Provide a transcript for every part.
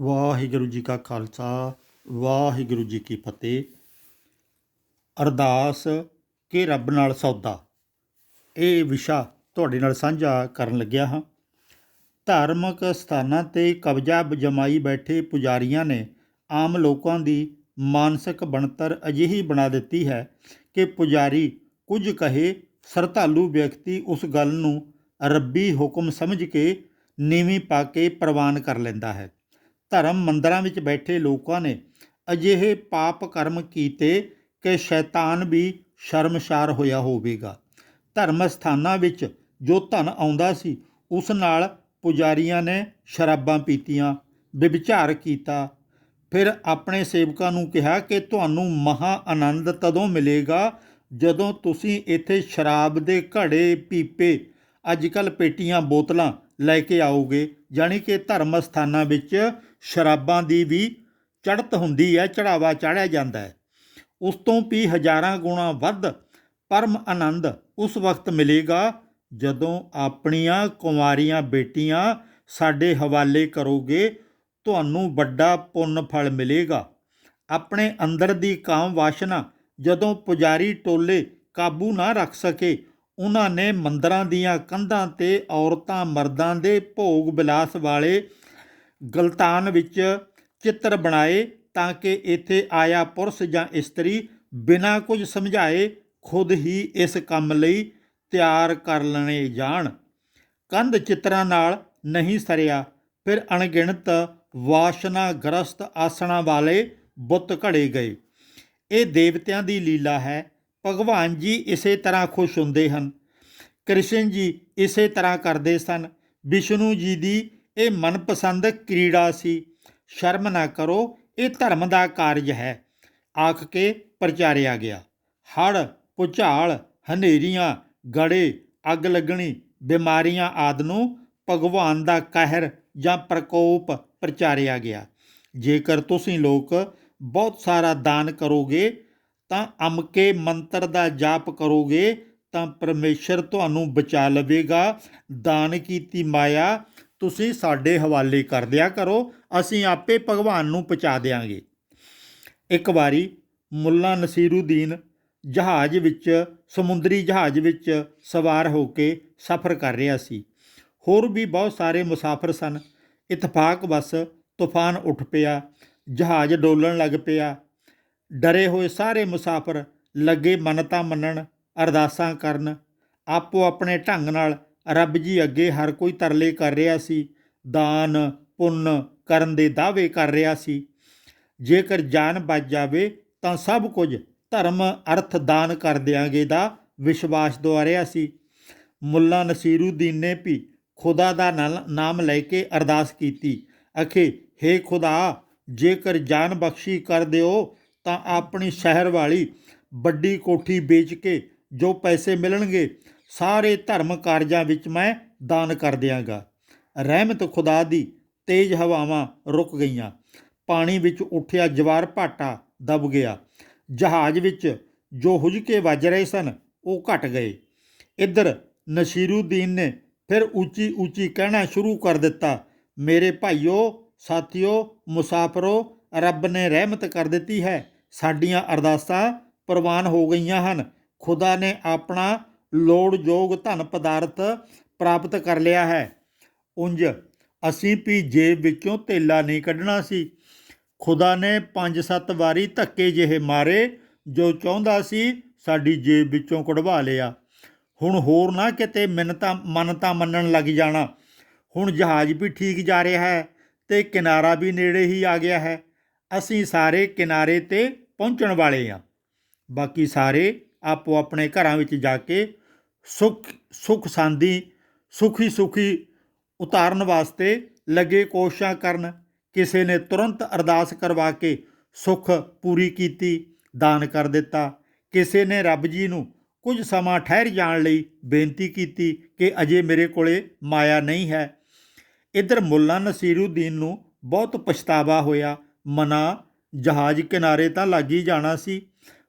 ਵਾਹਿਗੁਰੂ ਜੀ ਕਾ ਖਾਲਸਾ, ਵਾਹਿਗੁਰੂ ਜੀ ਕੀ ਫਤਿਹ। ਅਰਦਾਸ ਕਿ ਰੱਬ ਨਾਲ ਸੌਦਾ। ਇਹ ਵਿਸ਼ਾ ਤੁਹਾਡੇ ਨਾਲ ਸਾਂਝਾ ਕਰਨ ਲੱਗਿਆ ਹਾਂ। ਧਾਰਮਿਕ ਸਥਾਨਾਂ ਤੇ ਕਬਜ਼ਾ ਜਮਾਈ ਬੈਠੇ ਪੁਜਾਰੀਆਂ ਨੇ ਆਮ ਲੋਕਾਂ ਦੀ ਮਾਨਸਿਕ ਬਣਤਰ ਅਜਿਹੀ ਬਣਾ ਦਿੱਤੀ ਹੈ ਕਿ ਪੁਜਾਰੀ ਕੁਝ ਕਹੇ, ਸਰਧਾਲੂ ਵਿਅਕਤੀ ਉਸ ਗੱਲ ਨੂੰ ਰੱਬੀ ਹੁਕਮ ਸਮਝ ਕੇ ਨੀਵੀਂ ਪਾ ਕੇ ਪ੍ਰਵਾਨ ਕਰ ਲੈਂਦਾ ਹੈ। ਧਰਮ ਮੰਦਰਾਂ ਵਿੱਚ ਬੈਠੇ ਲੋਕਾਂ ਨੇ ਅਜਿਹੇ ਪਾਪ ਕਰਮ ਕੀਤੇ ਕਿ ਸ਼ੈਤਾਨ ਵੀ ਸ਼ਰਮਸ਼ਾਰ ਹੋਇਆ ਹੋਵੇਗਾ। ਧਰਮ ਸਥਾਨਾਂ ਵਿੱਚ ਜੋ ਧਨ ਆਉਂਦਾ ਸੀ, ਉਸ ਨਾਲ ਪੁਜਾਰੀਆਂ ਨੇ ਸ਼ਰਾਬਾਂ ਪੀਤੀਆਂ, ਵਿਭਚਾਰ ਕੀਤਾ। ਫਿਰ ਆਪਣੇ ਸੇਵਕਾਂ ਨੂੰ ਕਿਹਾ ਕਿ ਤੁਹਾਨੂੰ ਮਹਾ ਆਨੰਦ ਤਦੋਂ ਮਿਲੇਗਾ ਜਦੋਂ ਤੁਸੀਂ ਇੱਥੇ ਸ਼ਰਾਬ ਦੇ ਘੜੇ, ਪੀਪੇ ਅੱਜਕੱਲ ਪੇਟੀਆਂ, ਬੋਤਲਾਂ ਲੈ ਕੇ ਆਓਗੇ। ਜਾਣੀ ਕਿ ਧਰਮ ਸਥਾਨਾਂ ਵਿੱਚ ਸ਼ਰਾਬਾਂ ਦੀ ਵੀ ਚੜਤ ਹੁੰਦੀ ਹੈ, ਚੜਾਵਾ ਚਾੜਿਆ ਜਾਂਦਾ ਹੈ। ਉਸ ਤੋਂ ਵੀ ਹਜ਼ਾਰਾਂ ਗੁਣਾ ਵੱਧ ਪਰਮ ਆਨੰਦ ਉਸ ਵਕਤ ਮਿਲੇਗਾ ਜਦੋਂ ਆਪਣੀਆਂ ਕੁਮਾਰੀਆਂ ਬੇਟੀਆਂ ਸਾਡੇ ਹਵਾਲੇ ਕਰੋਗੇ, ਤੁਹਾਨੂੰ ਵੱਡਾ ਪੁੰਨ ਫਲ ਮਿਲੇਗਾ। ਆਪਣੇ ਅੰਦਰ ਦੀ ਕਾਮ ਵਾਸ਼ਨਾ ਜਦੋਂ ਪੁਜਾਰੀ ਟੋਲੇ ਕਾਬੂ ਨਾ ਰੱਖ ਸਕੇ, ਉਹਨਾਂ ਨੇ ਮੰਦਰਾਂ ਦੀਆਂ ਕੰਧਾਂ ਤੇ ਔਰਤਾਂ ਮਰਦਾਂ ਦੇ ਭੋਗ ਵਿਲਾਸ ਵਾਲੇ ਗਲਤਾਨ ਵਿੱਚ ਚਿੱਤਰ ਬਣਾਏ ਤਾਂ ਕਿ ਇੱਥੇ ਆਇਆ ਪੁਰਸ਼ ਜਾਂ ਇਸਤਰੀ ਬਿਨਾਂ ਕੁਝ ਸਮਝਾਏ ਖੁਦ ਹੀ ਇਸ ਕੰਮ ਲਈ ਤਿਆਰ ਕਰ ਲੈਣੇ ਜਾਣ। ਕੰਧ ਚਿੱਤਰਾਂ ਨਾਲ ਨਹੀਂ ਸਰਿਆ, ਫਿਰ ਅਣਗਿਣਤ ਵਾਸ਼ਨਾ ਗ੍ਰਸਤ ਆਸਣਾ ਵਾਲੇ ਬੁੱਤ ਘੜੇ ਗਏ। ਇਹ ਦੇਵਤਿਆਂ ਦੀ ਲੀਲਾ ਹੈ। ਭਗਵਾਨ ਜੀ ਇਸੇ ਤਰ੍ਹਾਂ ਖੁਸ਼ ਹੁੰਦੇ ਹਨ। ਕ੍ਰਿਸ਼ਨ ਜੀ ਇਸੇ ਤਰ੍ਹਾਂ ਕਰਦੇ ਸਨ। ਵਿਸ਼ਨੂੰ ਜੀ ਦੀ ਇਹ ਮਨਪਸੰਦ ਕੀੜਾ ਸੀ। ਸ਼ਰਮ ਨਾ ਕਰੋ, ਇਹ ਧਰਮ ਦਾ ਕਾਰਜ ਹੈ। ਆਖ ਕੇ ਪ੍ਰਚਾਰਿਆ ਗਿਆ। ਹੜ ਭੁਚਾਲ, ਹਨੇਰੀਆਂ ਗੜੇ ਅੱਗ ਲੱਗਣੀ, ਬਿਮਾਰੀਆਂ ਆਦ ਨੂੰ ਭਗਵਾਨ ਦਾ ਕਹਿਰ ਜਾਂ ਪ੍ਰਕੋਪ ਪ੍ਰਚਾਰਿਆ ਗਿਆ। ਜੇਕਰ ਤੁਸੀਂ ਲੋਕ ਬਹੁਤ ਸਾਰਾ ਦਾਨ ਕਰੋਗੇ, ਤਾਂ ਅਮਕੇ ਮੰਤਰ ਦਾ ਜਾਪ ਕਰੋਗੇ, ਤਾਂ ਪਰਮੇਸ਼ਰ ਤੁਹਾਨੂੰ ਬਚਾ ਲਵੇਗਾ। ਦਾਨ ਕੀਤੀ ਮਾਇਆ ਤੁਸੀਂ ਸਾਡੇ ਹਵਾਲੇ ਕਰ ਦਿਆ ਕਰੋ, ਅਸੀਂ ਆਪੇ ਭਗਵਾਨ ਨੂੰ ਪਹੁੰਚਾ ਦਿਆਂਗੇ। ਇੱਕ ਵਾਰੀ ਮੁੱਲਾ ਨਸੀਰੂਦੀਨ ਜਹਾਜ਼ ਵਿੱਚ, ਸਮੁੰਦਰੀ ਜਹਾਜ਼ ਵਿੱਚ ਸਵਾਰ ਹੋ ਕੇ ਸਫ਼ਰ ਕਰ ਰਿਹਾ ਸੀ। ਹੋਰ ਵੀ ਬਹੁਤ ਸਾਰੇ ਮੁਸਾਫਰ ਸਨ। ਇਤਫਾਕ ਬਸ ਤੂਫਾਨ ਉੱਠ ਪਿਆ, ਜਹਾਜ਼ ਡੋਲਣ ਲੱਗ ਪਿਆ। ਡਰੇ ਹੋਏ ਸਾਰੇ ਮੁਸਾਫਰ ਲੱਗੇ ਮੰਨਤਾਂ ਮੰਨਣ, ਅਰਦਾਸਾਂ ਕਰਨ ਆਪੋ ਆਪਣੇ ਢੰਗ ਨਾਲ ਰੱਬ ਜੀ ਅੱਗੇ ਹਰ ਕੋਈ ਤਰਲੇ ਕਰ ਰਿਹਾ ਸੀ, ਦਾਨ, ਪੁੰਨ ਕਰਨ ਦੇ ਦਾਅਵੇ ਕਰ ਰਿਹਾ ਸੀ। ਜੇਕਰ ਜਾਨ ਬਚ ਜਾਵੇ ਤਾਂ ਸਭ ਕੁਝ ਧਰਮ, ਅਰਥ ਦਾਨ ਕਰ ਦਿਆਂਗੇ ਦਾ ਵਿਸ਼ਵਾਸ ਦੁਆਰਿਆ ਸੀ। ਮੁੱਲਾ ਨਸੀਰੁਦੀਨ ਨੇ ਵੀ ਖੁਦਾ ਦਾ ਨਾਲ- ਨਾਮ ਲੈ ਕੇ ਅਰਦਾਸ ਕੀਤੀ। ਅਖੇ हे ਖੁਦਾ, ਜੇਕਰ ਜਾਨ ਬਖਸ਼ੀ ਕਰ ਦਿਓ ਤਾਂ ਆਪਣੀ ਸ਼ਹਿਰ ਵਾਲੀ ਵੱਡੀ ਕੋਠੀ ਵੇਚ ਕੇ ਜੋ ਪੈਸੇ ਮਿਲਣਗੇ ਸਾਰੇ ਧਰਮ ਕਾਰਜਾਂ ਵਿੱਚ ਮੈਂ ਦਾਨ ਕਰ ਦਿਆਂਗਾ। ਰਹਿਮਤ ਖੁਦਾ ਦੀ ਤੇਜ਼ ਹਵਾਵਾਂ ਰੁਕ ਗਈਆਂ। ਪਾਣੀ ਵਿੱਚ ਉੱਠਿਆ ਜਵਾਰ ਭਾਟਾ ਦਬ ਗਿਆ। ਜਹਾਜ਼ ਵਿੱਚ ਜੋ ਹੁਜਕੇ ਵੱਜ ਰਹੇ ਸਨ, ਉਹ ਘਟ ਗਏ। ਇੱਧਰ ਨਸੀਰੂਦੀਨ ਨੇ ਫਿਰ ਉੱਚੀ ਉੱਚੀ ਕਹਿਣਾ ਸ਼ੁਰੂ ਕਰ ਦਿੱਤਾ, ਮੇਰੇ ਭਾਈਓ, ਸਾਥੀਓ, ਮੁਸਾਫਰੋ, ਰੱਬ ਨੇ ਰਹਿਮਤ ਕਰ ਦਿੱਤੀ ਹੈ। ਸਾਡੀਆਂ ਅਰਦਾਸਾਂ ਪ੍ਰਵਾਨ ਹੋ ਗਈਆਂ ਹਨ। ਖੁਦਾ ਨੇ ਆਪਣਾ ਲੋੜਯੋਗ ਧਨ ਪਦਾਰਥ ਪ੍ਰਾਪਤ ਕਰ ਲਿਆ ਹੈ। ਉੰਜ ਅਸੀਂ ਵੀ ਜੇਬ ਵਿੱਚੋਂ ਤੇਲਾ ਨਹੀਂ ਕੱਢਣਾ ਸੀ। ਖੁਦਾ ਨੇ ਪੰਜ ਸੱਤ ਵਾਰੀ ਧੱਕੇ ਜਿਹੇ ਮਾਰੇ, ਜੋ ਚਾਹੁੰਦਾ ਸੀ ਸਾਡੀ ਜੇਬ ਵਿੱਚੋਂ ਕਢਵਾ ਲਿਆ। ਹੁਣ ਹੋਰ ਨਾ ਕਿਤੇ ਮਿੰਨਤਾਂ ਮਨਤਾ ਮੰਨਣ ਲੱਗ ਜਾਣਾ। ਹੁਣ ਜਹਾਜ਼ ਵੀ ਠੀਕ ਜਾ ਰਿਹਾ ਹੈ ਤੇ ਕਿਨਾਰਾ ਵੀ ਨੇੜੇ ਹੀ ਆ ਗਿਆ ਹੈ। ਅਸੀਂ ਸਾਰੇ ਕਿਨਾਰੇ ਤੇ ਪਹੁੰਚਣ ਵਾਲੇ ਹਾਂ। ਬਾਕੀ ਸਾਰੇ ਆਪੋ ਆਪਣੇ ਘਰਾਂ ਵਿੱਚ ਜਾ ਕੇ ਸੁਖ ਸੁਖ ਸਾਂਦੀ, ਸੁਖੀ ਸੁਖੀ ਉਤਾਰਨ ਵਾਸਤੇ ਲੱਗੇ ਕੋਸ਼ਿਸ਼ਾਂ ਕਰਨ, ਕਿਸੇ ਨੇ ਤੁਰੰਤ ਅਰਦਾਸ ਕਰਵਾ ਕੇ ਸੁਖ ਪੂਰੀ ਕੀਤੀ, ਦਾਨ ਕਰ ਦਿੱਤਾ। ਕਿਸੇ ਨੇ ਰੱਬ ਜੀ ਨੂੰ ਕੁਝ ਸਮਾਂ ਠਹਿਰ ਜਾਣ ਲਈ ਬੇਨਤੀ ਕੀਤੀ ਕਿ ਅਜੇ ਮੇਰੇ ਕੋਲੇ ਮਾਇਆ ਨਹੀਂ ਹੈ। ਇਧਰ ਮੁੱਲਾ ਨਸੀਰੂਦੀਨ ਨੂੰ ਬਹੁਤ ਪਛਤਾਵਾ ਹੋਇਆ। ਮਨਾ, ਜਹਾਜ਼ ਕਿਨਾਰੇ ਤਾਂ ਲੱਗ ਹੀ ਜਾਣਾ ਸੀ।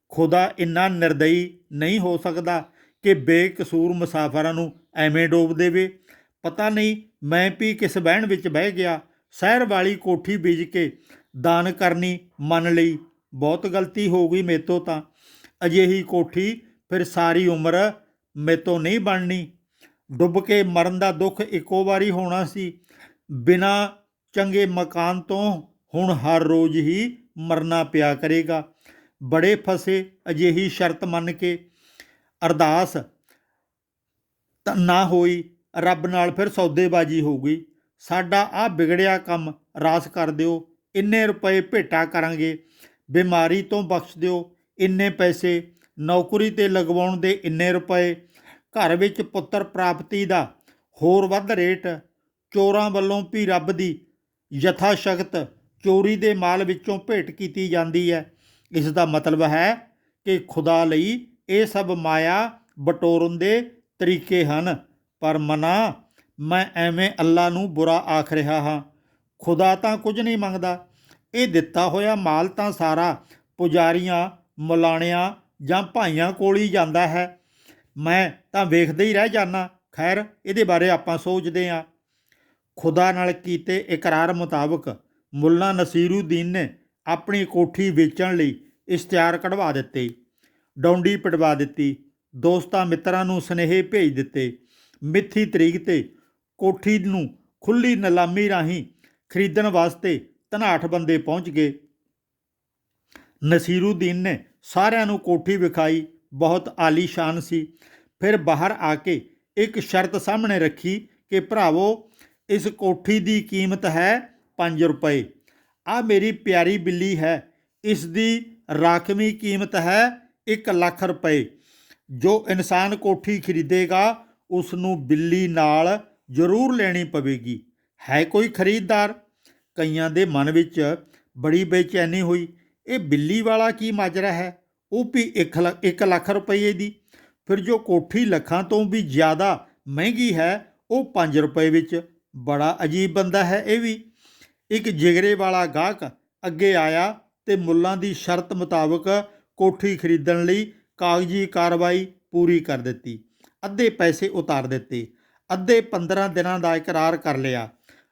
ਖੁਦਾ ਇੰਨਾ ਨਿਰਦਈ ਨਹੀਂ ਹੋ ਸਕਦਾ। ਕਿ ਬੇਕਸੂਰ ਮੁਸਾਫਰਾਂ ਨੂੰ ਐਵੇਂ ਡੋਬ ਦੇਵੇ। ਪਤਾ ਨਹੀਂ ਮੈਂ ਵੀ ਕਿਸ ਬਹਿਣ ਵਿੱਚ ਬਹਿ ਗਿਆ। ਸ਼ਹਿਰ ਵਾਲੀ ਕੋਠੀ ਬੀਜ ਕੇ ਦਾਨ ਕਰਨੀ ਮੰਨ ਲਈ ਬਹੁਤ ਗਲਤੀ ਹੋ ਗਈ ਮੇਤੋਂ ਤਾਂ। ਅਜਿਹੀ ਕੋਠੀ ਫਿਰ ਸਾਰੀ ਉਮਰ ਮੇਤੋਂ ਨਹੀਂ ਬਣਨੀ। ਡੁੱਬ ਕੇ ਮਰਨ ਦਾ ਦੁੱਖ ਇੱਕੋ ਵਾਰੀ ਹੋਣਾ ਸੀ। ਬਿਨਾ ਚੰਗੇ ਮਕਾਨ ਤੋਂ ਹੁਣ ਹਰ ਰੋਜ਼ ਹੀ ਮਰਨਾ ਪਿਆ ਕਰੇਗਾ। ਬੜੇ ਫਸੇ ਅਜਿਹੀ ਸ਼ਰਤ ਮੰਨ ਕੇ ਅਰਦਾਸ ਨਾ ਹੋਈ, ਰੱਬ ਨਾਲ ਫਿਰ ਸੌਦੇਬਾਜ਼ੀ ਹੋ ਗਈ। ਸਾਡਾ ਆ ਵਿਗੜਿਆ ਕੰਮ ਰਾਸ ਕਰ ਦਿਓ, ਇੰਨੇ ਰੁਪਏ ਭੇਟਾ ਕਰਾਂਗੇ, ਬਿਮਾਰੀ ਤੋਂ ਬਖਸ਼ ਦਿਓ, ਇੰਨੇ ਪੈਸੇ, ਨੌਕਰੀ ਤੇ ਲਗਵਾਉਣ ਦੇ ਇੰਨੇ ਰੁਪਏ, ਘਰ ਵਿੱਚ ਪੁੱਤਰ ਪ੍ਰਾਪਤੀ ਦਾ ਹੋਰ ਵੱਧ ਰੇਟ, ਚੋਰਾਂ ਵੱਲੋਂ ਵੀ ਰੱਬ ਦੀ ਯਥਾ ਸ਼ਕਤ ਚੋਰੀ ਦੇ ਮਾਲ ਵਿੱਚੋਂ ਭੇਟ ਕੀਤੀ ਜਾਂਦੀ ਹੈ। ਇਸ ਦਾ ਮਤਲਬ ਹੈ ਕਿ ਖੁਦਾ ਲਈ ਇਹ ਸਭ ਮਾਇਆ ਬਟੋਰਨ ਦੇ ਤਰੀਕੇ ਹਨ। ਪਰ ਮਨਾ, ਮੈਂ ਐਵੇਂ ਅੱਲਾ ਨੂੰ ਬੁਰਾ ਆਖ ਰਿਹਾ ਹਾਂ। ਖੁਦਾ ਤਾਂ ਕੁਝ ਨਹੀਂ ਮੰਗਦਾ। ਇਹ ਦਿੱਤਾ ਹੋਇਆ ਮਾਲ ਤਾਂ ਸਾਰਾ ਪੁਜਾਰੀਆਂ, ਮੁਲਾਣਿਆਂ ਜਾਂ ਭਾਈਆਂ ਕੋਲ ਹੀ ਜਾਂਦਾ ਹੈ। ਮੈਂ ਤਾਂ ਵੇਖਦੇ ਹੀ ਰਹਿ ਜਾਣਾ ਖੈਰ, ਇਹਦੇ ਬਾਰੇ ਆਪਾਂ ਸੋਚਦੇ ਹਾਂ। ਖੁਦਾ ਨਾਲ ਕੀਤੇ ਇਕਰਾਰ ਮੁਤਾਬਕ ਮੁੱਲਾ ਨਸੀਰੁਦੀਨ ਨੇ ਆਪਣੀ ਕੋਠੀ ਵੇਚਣ ਲਈ ਇਸ਼ਤਿਹਾਰ ਕਢਵਾ ਦਿੱਤੇ। ਡੌਂਡੀ ਪਟਵਾ ਦਿੱਤੀ। ਦੋਸਤਾਂ ਮਿੱਤਰਾਂ ਨੂੰ ਸੁਨੇਹੇ ਭੇਜ ਦਿੱਤੇ। ਮਿੱਥੀ ਤਰੀਕ ਤੇ ਕੋਠੀ ਨੂੰ ਖੁੱਲੀ ਨਿਲਾਮੀ ਰਾਹੀਂ ਖਰੀਦਣ ਵਾਸਤੇ ਧਨਾਠ ਬੰਦੇ ਪਹੁੰਚ ਗਏ। ਨਸੀਰੂਦੀਨ ਨੇ ਸਾਰਿਆਂ ਨੂੰ ਕੋਠੀ ਵਿਖਾਈ। ਬਹੁਤ ਆਲੀਸ਼ਾਨ ਸੀ। ਫਿਰ ਬਾਹਰ ਆ ਕੇ ਇੱਕ ਸ਼ਰਤ ਸਾਹਮਣੇ ਰੱਖੀ ਕਿ, ਭਰਾਵੋ, ਇਸ ਕੋਠੀ ਦੀ ਕੀਮਤ ਹੈ 5 ਰੁਪਏ। ਆ ਮੇਰੀ ਪਿਆਰੀ ਬਿੱਲੀ ਹੈ। ਇਸ ਦੀ ਰਾਖਵੀਂ ਕੀਮਤ ਹੈ 1 ਲੱਖ ਰੁਪਏ। ਜੋ ਇਨਸਾਨ ਕੋਠੀ ਖਰੀਦੇਗਾ ਉਸ ਨੂੰ ਬਿੱਲੀ ਨਾਲ ਜ਼ਰੂਰ ਲੈਣੀ ਪਵੇਗੀ। ਹੈ ਕੋਈ ਖਰੀਦਦਾਰ? ਕਈਆਂ ਦੇ ਮਨ ਵਿੱਚ ਬੜੀ ਬੇਚੈਨੀ ਹੋਈ। ਇਹ ਬਿੱਲੀ ਵਾਲਾ ਕੀ ਮਾਜਰਾ ਹੈ? ਉਹ ਵੀ 1 ਲੱਖ ਰੁਪਏ ਦੀ। ਫਿਰ ਜੋ ਕੋਠੀ ਲੱਖਾਂ ਤੋਂ ਵੀ ਜ਼ਿਆਦਾ ਮਹਿੰਗੀ ਹੈ, ਉਹ 5 ਰੁਪਏ ਵਿੱਚ ਬੜਾ ਅਜੀਬ ਬੰਦਾ ਹੈ ਇਹ ਵੀ। ਇੱਕ ਜਿਗਰੇ ਵਾਲਾ ਗਾਹਕ ਅੱਗੇ ਆਇਆ ਤੇ ਮੁੱਲਾਂ ਦੀ ਸ਼ਰਤ ਮੁਤਾਬਕ ਕੋਠੀ ਖਰੀਦਣ ਲਈ ਕਾਗਜ਼ੀ ਕਾਰਵਾਈ ਪੂਰੀ ਕਰ ਦਿੱਤੀ। ਅੱਧੇ ਪੈਸੇ ਉਤਾਰ ਦਿੱਤੇ। ਅੱਧੇ 15 ਦਿਨਾਂ ਦਾ ਇਕਰਾਰ ਕਰ ਲਿਆ।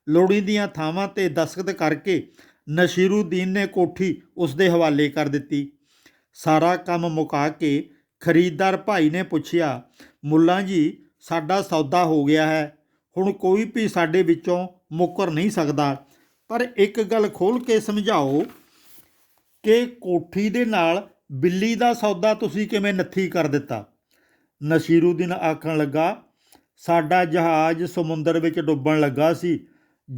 ਲੋੜੀਂਦੀਆਂ ਥਾਵਾਂ ਤੇ ਦਸਖਤ ਕਰਕੇ ਨਸ਼ੀਰੂਦੀਨ ਨੇ ਕੋਠੀ ਉਸ ਦੇ ਹਵਾਲੇ ਕਰ ਦਿੱਤੀ। ਸਾਰਾ ਕੰਮ ਮੁਕਾ ਕੇ ਖਰੀਦਦਾਰ ਭਾਈ ਨੇ ਪੁੱਛਿਆ, ਮੁੱਲਾਂ ਜੀ, ਸਾਡਾ ਸੌਦਾ ਹੋ ਗਿਆ ਹੈ। ਹੁਣ ਕੋਈ ਵੀ ਸਾਡੇ ਵਿੱਚੋਂ ਮੁੱਕਰ ਨਹੀਂ ਸਕਦਾ। ਪਰ ਇੱਕ ਗੱਲ ਖੋਲ ਕੇ ਸਮਝਾਓ ਕਿ ਕੋਠੀ ਦੇ ਨਾਲ ਬਿੱਲੀ ਦਾ ਸੌਦਾ ਤੁਸੀਂ ਕਿਵੇਂ ਨੱਥੀ ਕਰ ਦਿੱਤਾ? ਨਸੀਰੂਦੀਨ ਆਖਣ ਲੱਗਾ, ਸਾਡਾ ਜਹਾਜ਼ ਸਮੁੰਦਰ ਵਿੱਚ ਡੁੱਬਣ ਲੱਗਾ ਸੀ।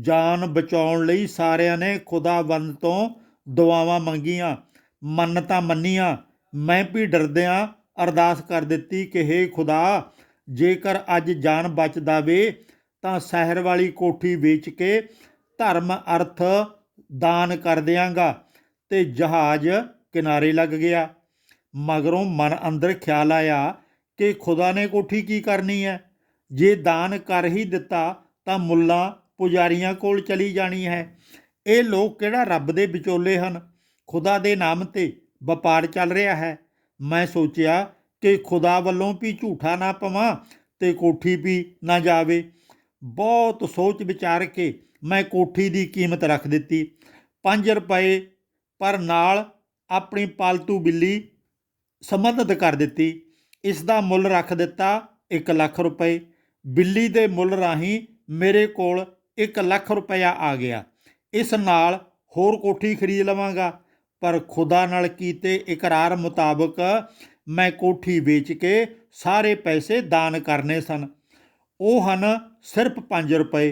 ਜਾਨ ਬਚਾਉਣ ਲਈ ਸਾਰਿਆਂ ਨੇ ਖੁਦਾਵੰਦ ਤੋਂ ਦੁਆਵਾਂ ਮੰਗੀਆਂ। ਮੰਨਤਾਂ ਮੰਨੀਆਂ, ਮੈਂ ਵੀ ਡਰਦਿਆਂ ਅਰਦਾਸ ਕਰ ਦਿੱਤੀ ਕਿ हे ਖੁਦਾ, ਜੇਕਰ ਅੱਜ ਜਾਨ ਬਚਦਾ ਵੇ ਤਾਂ ਸ਼ਹਿਰ ਵਾਲੀ ਕੋਠੀ ਵੇਚ ਕੇ ਧਰਮ ਅਰਥ ਦਾਨ ਕਰ ਦਿਆਂਗਾ ਤੇ ਜਹਾਜ਼ ਕਿਨਾਰੇ ਲੱਗ ਗਿਆ। ਮਗਰੋਂ ਮਨ ਅੰਦਰ ਖਿਆਲ ਆਇਆ ਕਿ ਖੁਦਾ ਨੇ ਕੋਠੀ ਕੀ ਕਰਨੀ ਹੈ। ਜੇ ਦਾਨ ਕਰ ਹੀ ਦਿੱਤਾ ਤਾਂ ਮੁੱਲਾ ਪੁਜਾਰੀਆਂ ਕੋਲ ਚਲੀ ਜਾਣੀ ਹੈ। ਇਹ ਲੋਕ ਕਿਹੜਾ ਰੱਬ ਦੇ ਵਿਚੋਲੇ ਹਨ? ਖੁਦਾ ਦੇ ਨਾਮ ਤੇ ਵਪਾਰ ਚੱਲ ਰਿਹਾ ਹੈ। ਮੈਂ ਸੋਚਿਆ ਕਿ ਖੁਦਾ ਵੱਲੋਂ ਵੀ ਝੂਠਾ ਨਾ ਪਵਾਂ ਤੇ ਕੋਠੀ ਵੀ ਨਾ ਜਾਵੇ। ਬਹੁਤ ਸੋਚ ਵਿਚਾਰ ਕੇ ਮੈਂ ਕੋਠੀ ਦੀ ਕੀਮਤ ਰੱਖ ਦਿੱਤੀ। 5 ਰੁਪਏ ਪਰ ਨਾਲ ਆਪਣੀ ਪਾਲਤੂ ਬਿੱਲੀ ਸੰਬੰਧਿਤ ਕਰ ਦਿੱਤੀ। ਇਸ ਦਾ ਮੁੱਲ ਰੱਖ ਦਿੱਤਾ 1 ਲੱਖ ਰੁਪਏ। ਬਿੱਲੀ ਦੇ ਮੁੱਲ ਰਾਹੀਂ ਮੇਰੇ ਕੋਲ 1 ਲੱਖ ਰੁਪਇਆ ਆ ਗਿਆ। ਇਸ ਨਾਲ ਹੋਰ ਕੋਠੀ ਖਰੀਦ ਲਵਾਂਗਾ, ਪਰ ਖੁਦਾ ਨਾਲ ਕੀਤੇ ਇਕਰਾਰ ਮੁਤਾਬਕ ਮੈਂ ਕੋਠੀ ਵੇਚ ਕੇ ਸਾਰੇ ਪੈਸੇ ਦਾਨ ਕਰਨੇ ਸਨ। ਉਹ ਹਨ ਸਿਰਫ 5 ਰੁਪਏ,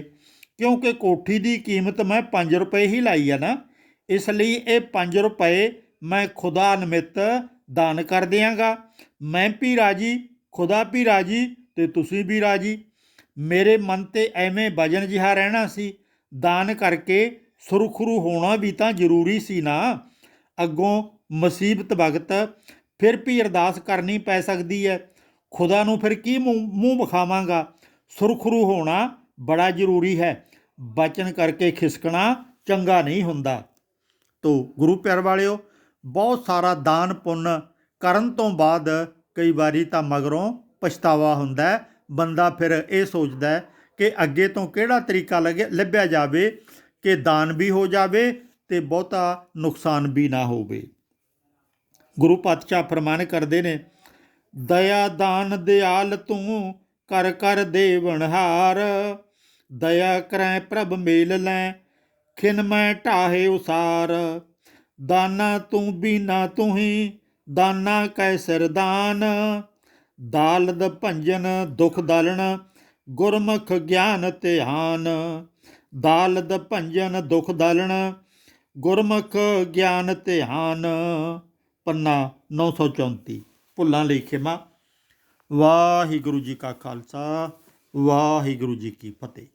ਕਿਉਂਕਿ ਕੋਠੀ ਦੀ ਕੀਮਤ ਮੈਂ 5 ਰੁਪਏ ਹੀ ਲਾਈ ਆ ਨਾ। ਇਸ ਲਈ ਇਹ 5 ਰੁਪਏ ਮੈਂ ਖੁਦਾ ਨਿਮਿਤ ਦਾਨ ਕਰ ਦਿਆਂਗਾ। ਮੈਂ ਵੀ ਰਾਜੀ, ਖੁਦਾ ਵੀ ਰਾਜੀ ਤੇ ਤੁਸੀਂ ਵੀ ਰਾਜੀ। ਮੇਰੇ ਮਨ ਤੇ ਐਵੇਂ ਵਜਨ ਜਿਹਾ ਰਹਿਣਾ ਸੀ। ਦਾਨ ਕਰਕੇ ਸੁਰਖਰੂ ਹੋਣਾ ਵੀ ਤਾਂ ਜ਼ਰੂਰੀ ਸੀ ਨਾ। ਅੱਗੋਂ ਮੁਸੀਬਤ ਵਕਤ ਫਿਰ ਵੀ ਅਰਦਾਸ ਕਰਨੀ ਪੈ ਸਕਦੀ ਹੈ ਖੁਦਾ ਨੂੰ ਫਿਰ ਕੀ ਮੂੰਹ ਮੂੰਹ ਵਿਖਾਵਾਂਗਾ? ਸੁਰਖਰੂ ਹੋਣਾ ਬੜਾ ਜ਼ਰੂਰੀ ਹੈ। ਬਚਨ ਕਰਕੇ ਖਿਸਕਣਾ ਚੰਗਾ ਨਹੀਂ ਹੁੰਦਾ। ਤੋ ਗੁਰੂ ਪਿਆਰ ਵਾਲਿਓ ਬਹੁਤ ਸਾਰਾ ਦਾਨ ਪੁੰਨ ਕਰਨ ਤੋਂ ਬਾਅਦ ਕਈ ਵਾਰੀ ਤਾਂ ਮਗਰੋਂ ਪਛਤਾਵਾ ਹੁੰਦਾ ਬੰਦਾ ਫਿਰ ਇਹ ਸੋਚਦਾ ਕਿ ਅੱਗੇ ਤੋਂ ਕਿਹੜਾ ਤਰੀਕਾ ਲੱਗੇ ਲੱਭਿਆ ਜਾਵੇ ਕਿ ਦਾਨ ਵੀ ਹੋ ਜਾਵੇ ਤੇ ਬਹੁਤਾ ਨੁਕਸਾਨ ਵੀ ਨਾ ਹੋਵੇ। ਗੁਰੂ ਪਾਤਸ਼ਾਹ ਫਰਮਾਨ ਕਰਦੇ ਨੇ, ਦਇਆ ਦਾਨ ਦਿਆਲ ਤੂੰ ਕਰ ਕਰ ਦੇਵਨਹਾਰ ਦਇਆ ਕਰੈ ਪ੍ਰਭ ਮੇਲ ਲੈ, ਖਿਨ ਮੈਂ ਢਾਹੇ ਉਸਾਰ। ਦਾਨਾ ਤੂੰ ਬੀਨਾ ਤੂੰ ਹੀ, ਦਾਨਾ ਕੈ ਸਰਦਾਨ। ਦਾਲਦ ਭੰਜਨ ਦੁਖ ਦਲਣ, ਗੁਰਮੁਖ ਗਿਆਨ ਧਿਆਨ। ਦਾਲਦ ਭੰਜਨ ਦੁਖ ਦਲਣ, ਗੁਰਮੁਖ ਗਿਆਨ ਧਿਆਨ। ਪੰਨਾ 934 ਭੁੱਲਾਂ ਲਈ ਖਿਮਾ। ਵਾਹਿਗੁਰੂ ਜੀ ਕਾ ਖਾਲਸਾ, ਵਾਹਿਗੁਰੂ ਜੀ ਕੀ ਫਤਿਹ।